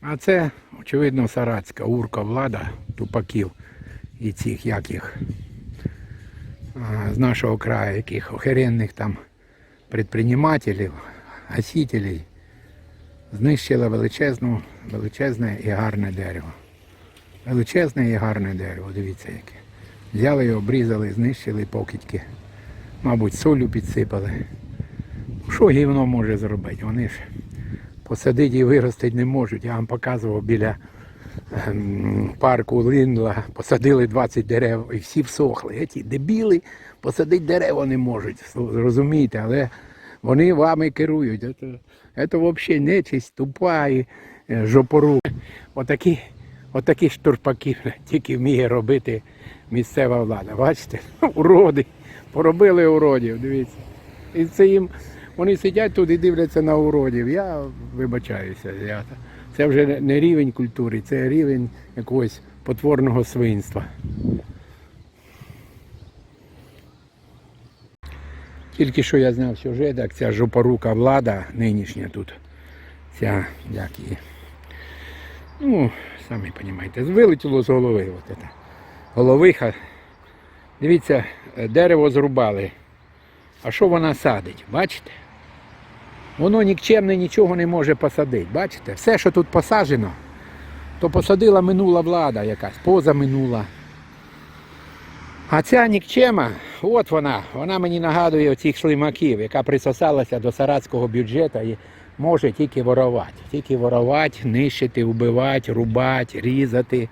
А це, очевидно, саратська урка влада тупаків і цих яких з нашого краю, яких охеренних там предпринимателів, гасителів, знищила величезну, величезне і гарне дерево. Величезне і гарне дерево, дивіться яке. Взяли його, обрізали, знищили покидьки. Мабуть, солю підсипали. Що гівно може зробити? Вони ж посадити і виростити не можуть. Я вам показував біля ем, парку Линдла, посадили 20 дерев і всі всохли. Ці дебіли посадити дерева не можуть, розумієте, але вони вами керують. Це, взагалі нечисть, тупа і е, жопору. Отакі, отакі штурпаки тільки вміє робити місцева влада. Бачите? Уроди. Поробили уродів, дивіться. І це їм, вони сидять тут і дивляться на уродів. Я вибачаюся. Я, це вже не- рівень культури, це рівень якогось потворного свинства. Тільки що я зняв сюжет, як ця жопорука влада нинішня тут. Ця, як її. Ну, самі розумієте, вилетіло з голови. От це. Головиха. Дивіться, дерево зрубали. А що вона садить? Бачите? Воно нікчемне нічого не може посадити. Бачите? Все, що тут посаджено, то посадила минула влада якась, позаминула. А ця нікчема, от вона, вона мені нагадує оцих шлимаків, яка присосалася до саратського бюджету і може тільки ворувати. Тільки ворувати, нищити, вбивати, рубати, різати.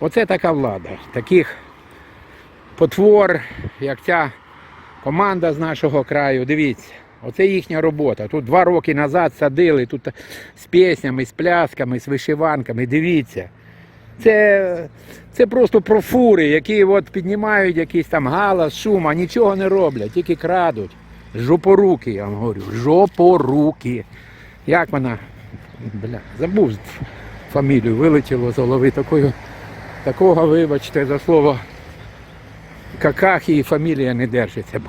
Оце така влада. Таких потвор, як ця команда з нашого краю. Дивіться, оце їхня робота. Тут два роки назад садили, тут з піснями, з плясками, з вишиванками. Дивіться. Це, це просто профури, які от піднімають якийсь там галас, шум, а нічого не роблять, тільки крадуть. Жопоруки, я вам говорю. Жопоруки. Як вона? Бля, забув фамілію, вилетіло з голови такою, такого, вибачте, за слово какахи і фамілія не держиться.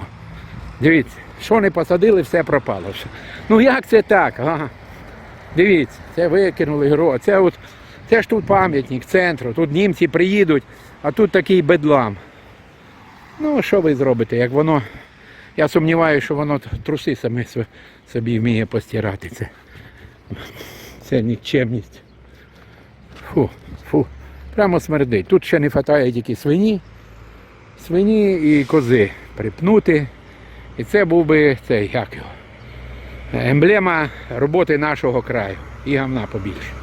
Дивіться, що не посадили, все пропало. Ну як це так? Ага. Дивіться, це викинули гро. Це от це ж тут пам'ятник центру. Тут німці приїдуть, а тут такий бедлам. Ну, що ви зробите, як воно. Я сумніваюся, що воно труси саме собі вміє постирати. Це, це нікчемність. Фу, фу. Прямо смердить. Тут ще не вистачає тільки свині, свині і кози припнути. І це був би цей, як його, емблема роботи нашого краю. І гамна побільше.